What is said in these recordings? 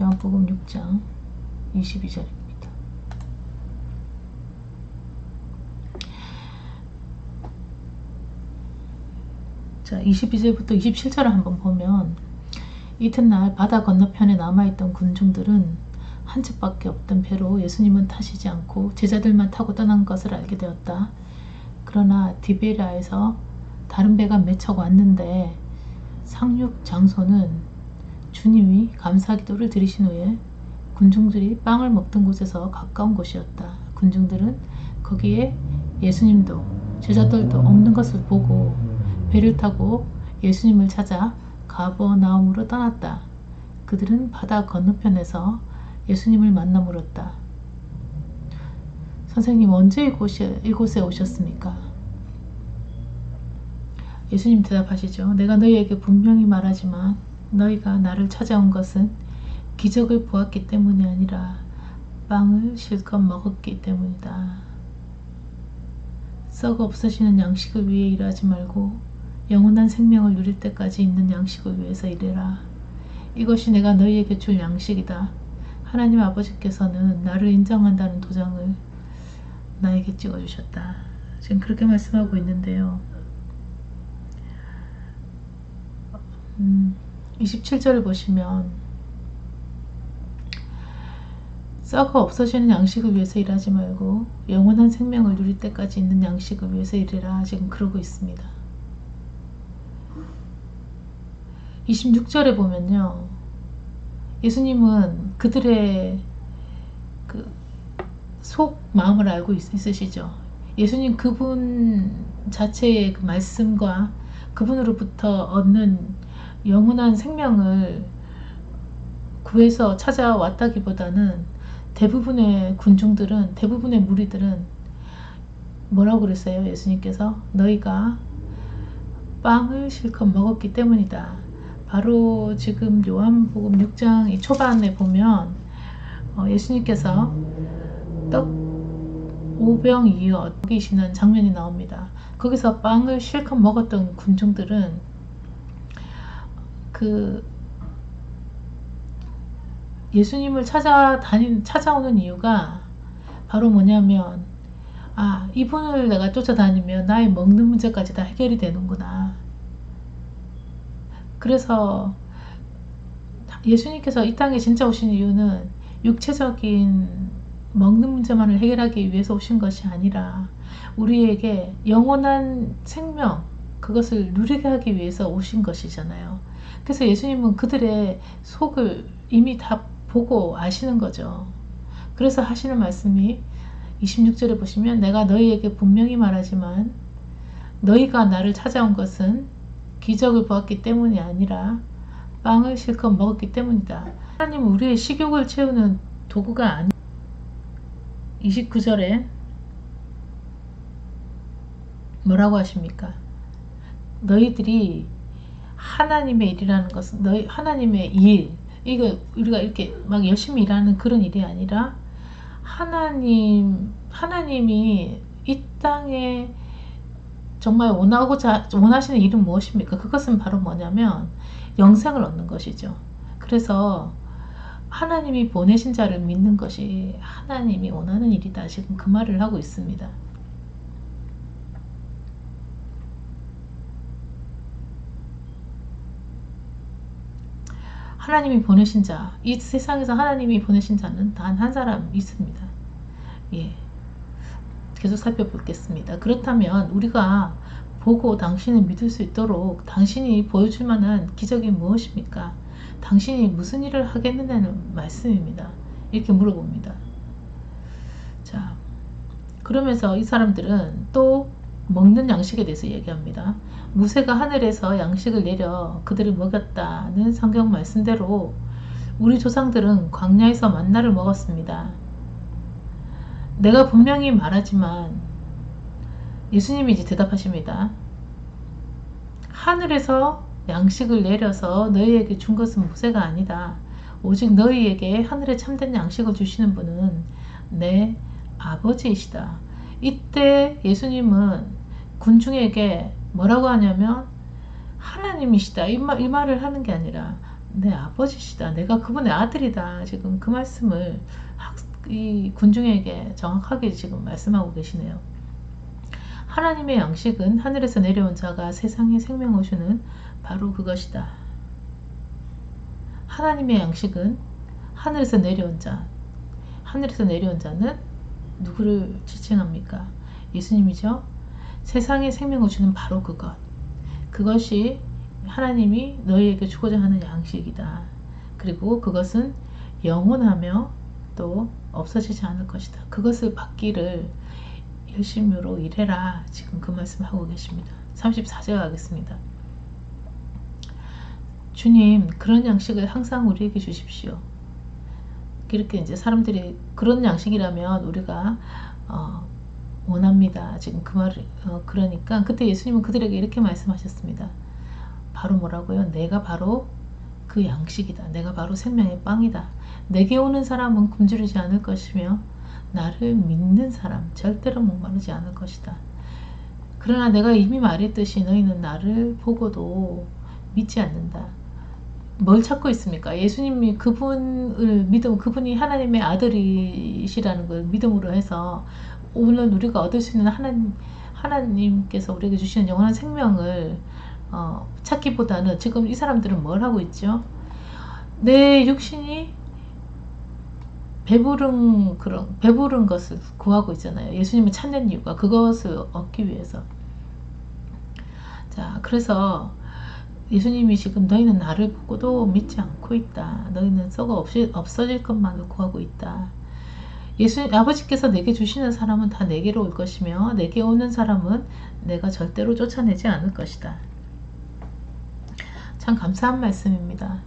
요한복음 6장 22절입니다. 자, 22절부터 27절을 한번 보면 이튿날 바다 건너편에 남아있던 군중들은 한 척밖에 없던 배로 예수님은 타시지 않고 제자들만 타고 떠난 것을 알게 되었다. 그러나 디베리아에서 다른 배가 몇척 왔는데 상륙 장소는 주님이 감사 기도를 드리신 후에 군중들이 빵을 먹던 곳에서 가까운 곳이었다. 군중들은 거기에 예수님도 제자들도 없는 것을 보고 배를 타고 예수님을 찾아 가버나움으로 떠났다. 그들은 바다 건너편에서 예수님을 만나 물었다. 선생님 언제 이곳에, 이곳에 오셨습니까? 예수님 대답하시죠. 내가 너희에게 분명히 말하지만 너희가 나를 찾아온 것은 기적을 보았기 때문이 아니라 빵을 실컷 먹었기 때문이다. 썩어 없어지는 양식을 위해 일하지 말고 영원한 생명을 누릴 때까지 있는 양식을 위해서 일해라. 이것이 내가 너희에게 줄 양식이다. 하나님 아버지께서는 나를 인정한다는 도장을 나에게 찍어주셨다. 지금 그렇게 말씀하고 있는데요. 음, 27절을 보시면 썩어 없어지는 양식을 위해서 일하지 말고 영원한 생명을 누릴 때까지 있는 양식을 위해서 일해라. 지금 그러고 있습니다. 26절에 보면요. 예수님은 그들의 그 속 마음을 알고 있, 으시죠 예수님 그분 자체의 그 말씀과 그분으로부터 얻는 영원한 생명을 구해서 찾아왔다기보다는 대부분의 군중들은 대부분의 무리들은 뭐라고 그랬어요? 예수님께서 너희가 빵을 실컷 먹었기 때문이다. 바로 지금 요한복음 6장 이 초반에 보면 어, 예수님께서 떡 오병 이어 먹이시는 장면이 나옵니다. 거기서 빵을 실컷 먹었던 군중들은 그 예수님을 찾아다닌 찾아오는 이유가 바로 뭐냐면 아 이분을 내가 쫓아다니면 나의 먹는 문제까지 다 해결이 되는구나. 그래서 예수님께서 이 땅에 진짜 오신 이유는 육체적인 먹는 문제만을 해결하기 위해서 오신 것이 아니라 우리에게 영원한 생명 그것을 누리게 하기 위해서 오신 것이잖아요. 그래서 예수님은 그들의 속을 이미 다 보고 아시는 거죠. 그래서 하시는 말씀이 26절에 보시면 내가 너희에게 분명히 말하지만 너희가 나를 찾아온 것은 기적을 보았기 때문이 아니라 빵을 실컷 먹었기 때문이다. 하나님은 우리의 식욕을 채우는 도구가 아니 29절에 뭐라고 하십니까? 너희들이 하나님의 일이라는 것은 너희 하나님의 일 이거 우리가 이렇게 막 열심히 일하는 그런 일이 아니라 하나님 하나님이 이 땅에 정말 원하고자 원하시는 일은 무엇입니까? 그것은 바로 뭐냐면 영생을 얻는 것이죠. 그래서 하나님이 보내신 자를 믿는 것이 하나님이 원하는 일이다. 지금 그 말을 하고 있습니다. 하나님이 보내신 자, 이 세상에서 하나님이 보내신 자는 단 한 사람 있습니다. 예. 계속 살펴보겠습니다. 그렇다면 우리가 보고 당신을 믿을 수 있도록 당신이 보여줄 만한 기적이 무엇입니까? 당신이 무슨 일을 하겠느냐는 말씀입니다. 이렇게 물어봅니다. 자, 그러면서 이 사람들은 또 먹는 양식에 대해서 얘기합니다. 무쇠가 하늘에서 양식을 내려 그들을 먹였다는 성경 말씀대로 우리 조상들은 광야에서 만나를 먹었습니다. 내가 분명히 말하지만 예수님이 이제 대답하십니다. 하늘에서 양식을 내려서 너희에게 준 것은 무쇠가 아니다. 오직 너희에게 하늘에 참된 양식을 주시는 분은 내 아버지이시다. 이때 예수님은 군중에게 뭐라고 하냐면 하나님이시다. 이, 말, 이 말을 하는 게 아니라 내 아버지시다. 내가 그분의 아들이다. 지금 그 말씀을 학, 이 군중에게 정확하게 지금 말씀하고 계시네요. 하나님의 양식은 하늘에서 내려온 자가 세상에 생명을 주는 바로 그것이다. 하나님의 양식은 하늘에서 내려온 자. 하늘에서 내려온 자는 누구를 지칭합니까? 예수님이죠. 세상에 생명을 주는 바로 그것. 그것이 하나님이 너희에게 주고자 하는 양식이다. 그리고 그것은 영원하며 또 없어지지 않을 것이다. 그것을 받기를 열심으로 일해라. 지금 그 말씀 하고 계십니다. 34절 가겠습니다. 주님, 그런 양식을 항상 우리에게 주십시오. 이렇게 이제 사람들이 그런 양식이라면 우리가 어, 원합니다. 지금 그 말을 어, 그러니까 그때 예수님은 그들에게 이렇게 말씀하셨습니다. 바로 뭐라고요? 내가 바로 그 양식이다. 내가 바로 생명의 빵이다. 내게 오는 사람은 굶주리지 않을 것이며 나를 믿는 사람 절대로 목마르지 않을 것이다. 그러나 내가 이미 말했듯이 너희는 나를 보고도 믿지 않는다. 뭘 찾고 있습니까? 예수님이 그분을 믿음, 그분이 하나님의 아들이시라는 걸 믿음으로 해서 오늘 우리가 얻을 수 있는 하나님, 하나님께서 우리에게 주시는 영원한 생명을 어, 찾기보다는 지금 이 사람들은 뭘 하고 있죠? 내 육신이 배부른 그런 배부른 것을 구하고 있잖아요. 예수님을 찾는 이유가 그것을 얻기 위해서. 자, 그래서 예수님이 지금 너희는 나를 보고도 믿지 않고 있다. 너희는 썩어 없이 없어질 것만을 구하고 있다. 예수 아버지께서 내게 주시는 사람은 다 내게로 올 것이며 내게 오는 사람은 내가 절대로 쫓아내지 않을 것이다. 참 감사한 말씀입니다.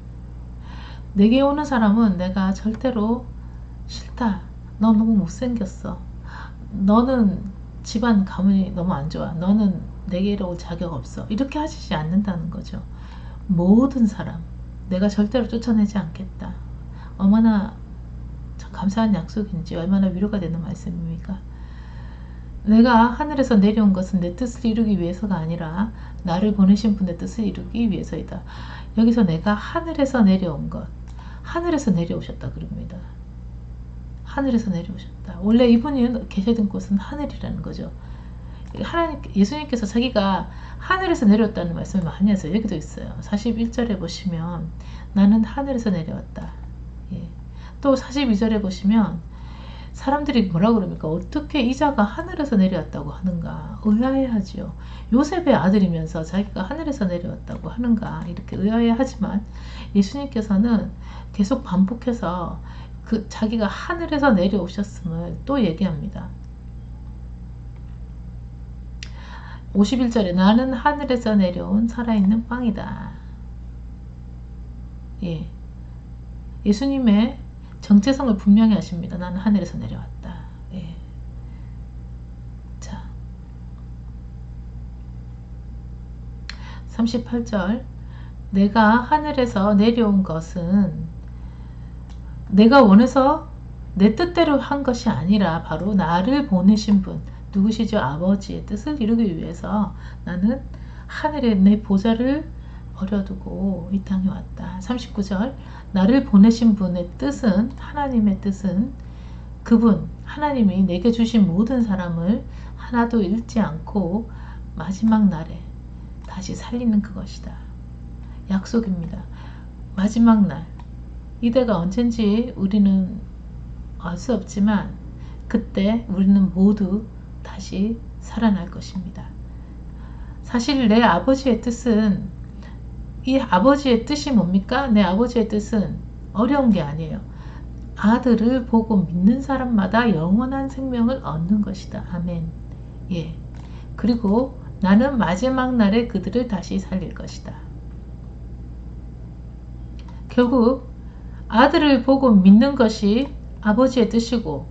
내게 오는 사람은 내가 절대로 싫다. 너 너무 못생겼어. 너는 집안 가문이 너무 안 좋아. 너는 내게로 올 자격 없어. 이렇게 하시지 않는다는 거죠. 모든 사람, 내가 절대로 쫓아내지 않겠다. 얼마나 감사한 약속인지 얼마나 위로가 되는 말씀입니까? 내가 하늘에서 내려온 것은 내 뜻을 이루기 위해서가 아니라 나를 보내신 분의 뜻을 이루기 위해서이다. 여기서 내가 하늘에서 내려온 것, 하늘에서 내려오셨다 그럽니다. 하늘에서 내려오셨다. 원래 이분이 계시던 곳은 하늘이라는 거죠. 하나님, 예수님께서 자기가 하늘에서 내려왔다는 말씀을 많이 하세요. 여기도 있어요. 41절에 보시면 나는 하늘에서 내려왔다. 예. 또 42절에 보시면 사람들이 뭐라 그럽니까? 어떻게 이자가 하늘에서 내려왔다고 하는가? 의아해하지요. 요셉의 아들이면서 자기가 하늘에서 내려왔다고 하는가? 이렇게 의아해하지만 예수님께서는 계속 반복해서 그 자기가 하늘에서 내려오셨음을 또 얘기합니다. 51절에 나는 하늘에서 내려온 살아있는 빵이다. 예. 예수님의 정체성을 분명히 하십니다. 나는 하늘에서 내려왔다. 예. 자. 38절. 내가 하늘에서 내려온 것은 내가 원해서 내 뜻대로 한 것이 아니라 바로 나를 보내신 분, 누구시죠? 아버지의 뜻을 이루기 위해서 나는 하늘에 내 보좌를 버려두고 이 땅에 왔다. 39절 나를 보내신 분의 뜻은 하나님의 뜻은 그분 하나님이 내게 주신 모든 사람을 하나도 잃지 않고 마지막 날에 다시 살리는 그것이다. 약속입니다. 마지막 날 이때가 언젠지 우리는 알 수 없지만 그때 우리는 모두 다시 살아날 것입니다. 사실 내 아버지의 뜻은 이 아버지의 뜻이 뭡니까? 내 아버지의 뜻은 어려운 게 아니에요. 아들을 보고 믿는 사람마다 영원한 생명을 얻는 것이다. 아멘. 예. 그리고 나는 마지막 날에 그들을 다시 살릴 것이다. 결국 아들을 보고 믿는 것이 아버지의 뜻이고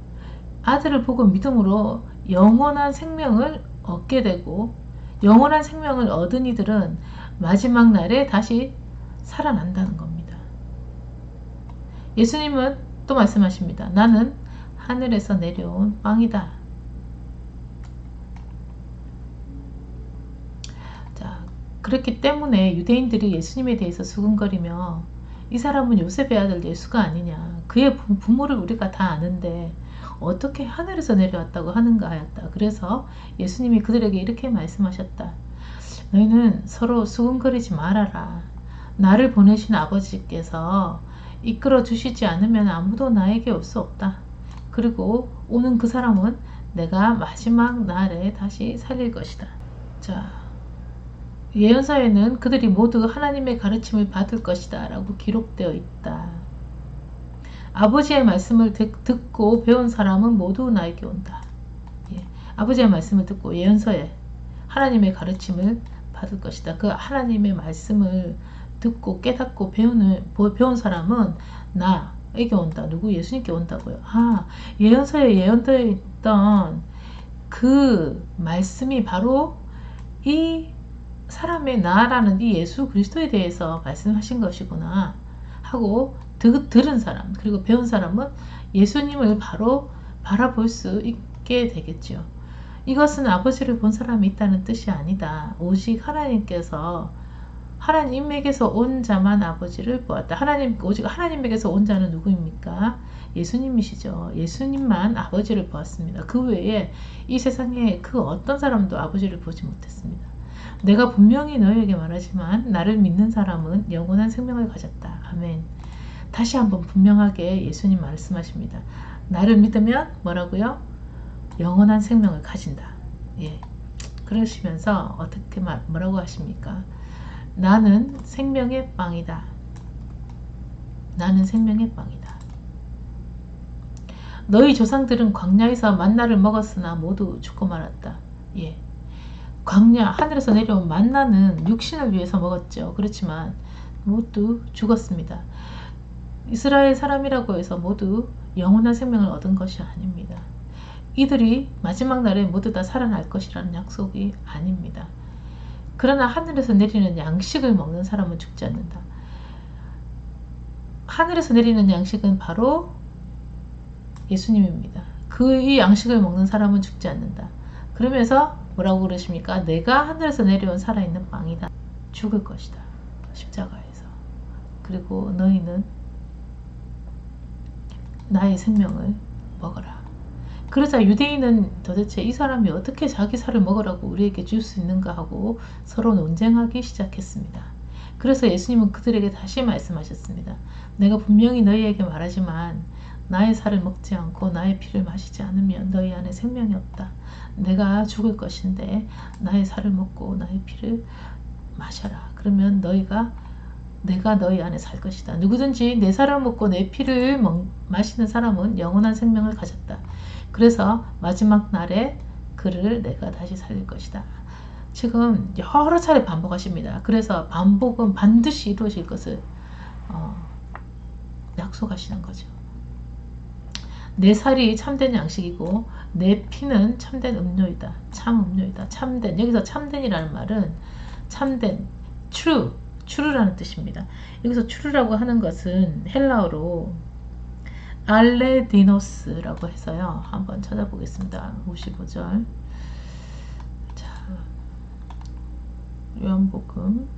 아들을 보고 믿음으로 영원한 생명을 얻게 되고 영원한 생명을 얻은 이들은 마지막 날에 다시 살아난다는 겁니다. 예수님은 또 말씀하십니다. 나는 하늘에서 내려온 빵이다. 자, 그렇기 때문에 유대인들이 예수님에 대해서 수근거리며 이 사람은 요셉의 아들 예수가 아니냐. 그의 부- 부모를 우리가 다 아는데 어떻게 하늘에서 내려왔다고 하는가 하였다. 그래서 예수님이 그들에게 이렇게 말씀하셨다. 너희는 서로 수군거리지 말아라. 나를 보내신 아버지께서 이끌어 주시지 않으면 아무도 나에게 올 수 없다. 그리고 오는 그 사람은 내가 마지막 날에 다시 살릴 것이다. 자, 예언서에는 그들이 모두 하나님의 가르침을 받을 것이다 라고 기록되어 있다. 아버지의 말씀을 듣, 듣고 배운 사람은 모두 나에게 온다. 예, 아버지의 말씀을 듣고 예언서에 하나님의 가르침을 받을 것이다. 그 하나님의 말씀을 듣고 깨닫고 배우는, 배운 사람은 나에게 온다. 누구? 예수님께 온다고요. 아, 예언서에 예언되어 있던 그 말씀이 바로 이 사람의 나라는 이 예수 그리스도에 대해서 말씀하신 것이구나 하고 드, 들은 사람 그리고 배운 사람은 예수님을 바로 바라볼 수 있게 되겠죠. 이것은 아버지를 본 사람이 있다는 뜻이 아니다. 오직 하나님께서 하나님에게서 온 자만 아버지를 보았다. 하나님 오직 하나님에게서 온 자는 누구입니까? 예수님이시죠. 예수님만 아버지를 보았습니다. 그 외에 이 세상에 그 어떤 사람도 아버지를 보지 못했습니다. 내가 분명히 너희에게 말하지만 나를 믿는 사람은 영원한 생명을 가졌다. 아멘. 다시 한번 분명하게 예수님 말씀하십니다. 나를 믿으면 뭐라고요? 영원한 생명을 가진다. 예. 그러시면서 어떻게 말, 뭐라고 하십니까? 나는 생명의 빵이다. 나는 생명의 빵이다. 너희 조상들은 광야에서 만나를 먹었으나 모두 죽고 말았다. 예. 광야 하늘에서 내려온 만나는 육신을 위해서 먹었죠. 그렇지만 모두 죽었습니다. 이스라엘 사람이라고 해서 모두 영원한 생명을 얻은 것이 아닙니다. 이들이 마지막 날에 모두 다 살아날 것이라는 약속이 아닙니다. 그러나 하늘에서 내리는 양식을 먹는 사람은 죽지 않는다. 하늘에서 내리는 양식은 바로 예수님입니다. 그 이 양식을 먹는 사람은 죽지 않는다. 그러면서 뭐라고 그러십니까? 내가 하늘에서 내려온 살아있는 빵이다. 죽을 것이다. 십자가에서. 그리고 너희는 나의 생명을 먹어라. 그러자 유대인은 도대체 이 사람이 어떻게 자기 살을 먹으라고 우리에게 줄 수 있는가 하고 서로 논쟁하기 시작했습니다. 그래서 예수님은 그들에게 다시 말씀하셨습니다. 내가 분명히 너희에게 말하지만 나의 살을 먹지 않고 나의 피를 마시지 않으면 너희 안에 생명이 없다. 내가 죽을 것인데 나의 살을 먹고 나의 피를 마셔라. 그러면 너희가 내가 너희 안에 살 것이다. 누구든지 내 살을 먹고 내 피를 먹, 마시는 사람은 영원한 생명을 가졌다. 그래서 마지막 날에 그를 내가 다시 살릴 것이다. 지금 여러 차례 반복하십니다. 그래서 반복은 반드시 이루어질 것을 어, 약속하시는 거죠. 내 살이 참된 양식이고 내 피는 참된 음료이다. 참 음료이다. 참된 여기서 참된이라는 말은 참된 true true라는 뜻입니다. 여기서 true라고 하는 것은 헬라어로 알레디노스라고 해서요. 한번 찾아보겠습니다. 55절. 자, 요한복음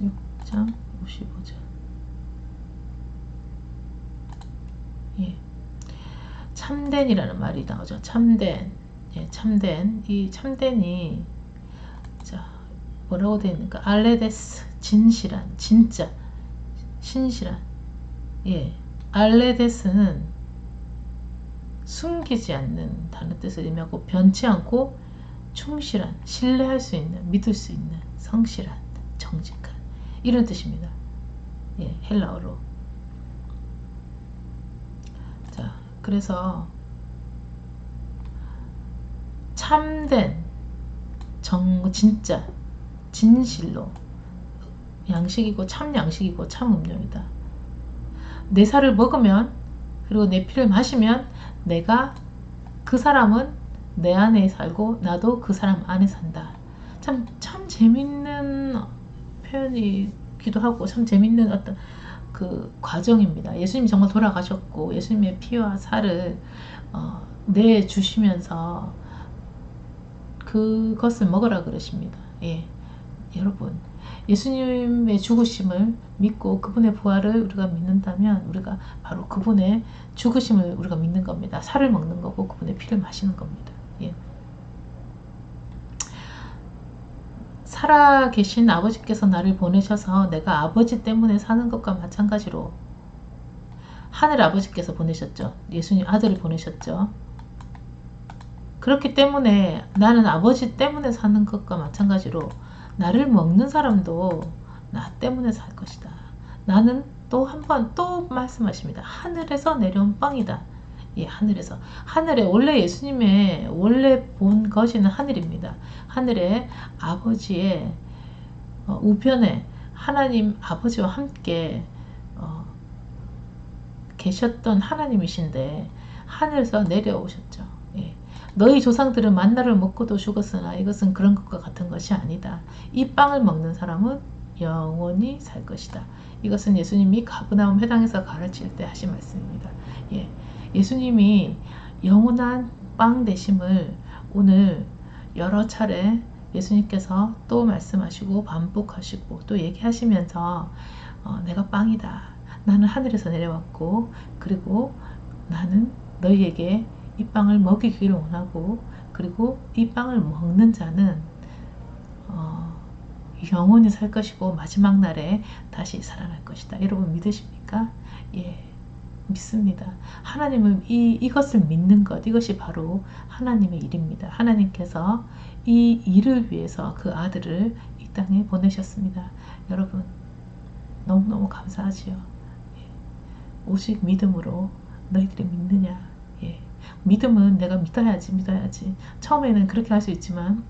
6장 55절. 예. 참된이라는 말이 나오죠. 참된. 예, 참된. 이 참된이 자, 뭐라고 되어 있는가? 알레데스. 진실한, 진짜, 신실한. 예. 알레데스는 숨기지 않는 다른 뜻을 의미하고 변치 않고 충실한, 신뢰할 수 있는, 믿을 수 있는, 성실한, 정직한 이런 뜻입니다. 예, 헬라어로. 자, 그래서 참된, 정, 진짜, 진실로 양식이고 참 양식이고 참 음료이다. 내 살을 먹으면 그리고 내 피를 마시면 내가 그 사람은 내 안에 살고 나도 그 사람 안에 산다. 참, 참 재밌는 표현이기도 하고 참 재밌는 어떤 그 과정입니다. 예수님이 정말 돌아가셨고 예수님의 피와 살을 어, 내주시면서 그것을 먹으라 그러십니다. 예, 여러분 예수님의 죽으심을 믿고 그분의 부활을 우리가 믿는다면 우리가 바로 그분의 죽으심을 우리가 믿는 겁니다. 살을 먹는 거고 그분의 피를 마시는 겁니다. 예. 살아 계신 아버지께서 나를 보내셔서 내가 아버지 때문에 사는 것과 마찬가지로 하늘 아버지께서 보내셨죠. 예수님 아들을 보내셨죠. 그렇기 때문에 나는 아버지 때문에 사는 것과 마찬가지로 나를 먹는 사람도 나 때문에 살 것이다. 나는 또 한 번 또 말씀하십니다. 하늘에서 내려온 빵이다. 예, 하늘에서. 하늘에 원래 예수님의 원래 본 것이는 하늘입니다. 하늘에 아버지의 어, 우편에 하나님 아버지와 함께 어, 계셨던 하나님이신데 하늘에서 내려오셨죠. 예. 너희 조상들은 만나를 먹고도 죽었으나 이것은 그런 것과 같은 것이 아니다. 이 빵을 먹는 사람은 영원히 살 것이다. 이것은 예수님이 가브나움 회당에서 가르칠 때 하신 말씀입니다. 예. 예수님이 영원한 빵 되심을 오늘 여러 차례 예수님께서 또 말씀하시고 반복하시고 또 얘기하시면서 어, 내가 빵이다. 나는 하늘에서 내려왔고 그리고 나는 너희에게 이 빵을 먹이기를 원하고 그리고 이 빵을 먹는 자는 어, 영원히 살 것이고 마지막 날에 다시 살아날 것이다. 여러분 믿으십니까? 예. 믿습니다. 하나님은 이, 이것을 믿는 것, 이것이 바로 하나님의 일입니다. 하나님께서 이 일을 위해서 그 아들을 이 땅에 보내셨습니다. 여러분, 너무너무 감사하지요. 오직 믿음으로 너희들이 믿느냐 예. 믿음은 내가 믿어야지 믿어야지 처음에는 그렇게 할 수 있지만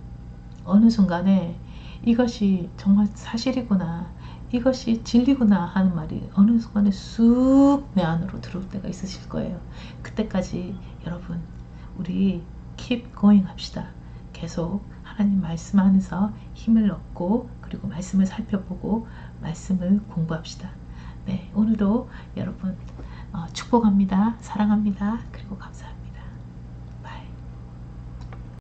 어느 순간에 이것이 정말 사실이구나 이것이 진리구나 하는 말이 어느 순간에 쑥 내 안으로 들어올 때가 있으실 거예요 그때까지 여러분 우리 keep going 합시다 계속 하나님 말씀 안에서 힘을 얻고 그리고 말씀을 살펴보고 말씀을 공부합시다 네, 오늘도 여러분 어, 축복합니다. 사랑합니다. 그리고 감사합니다.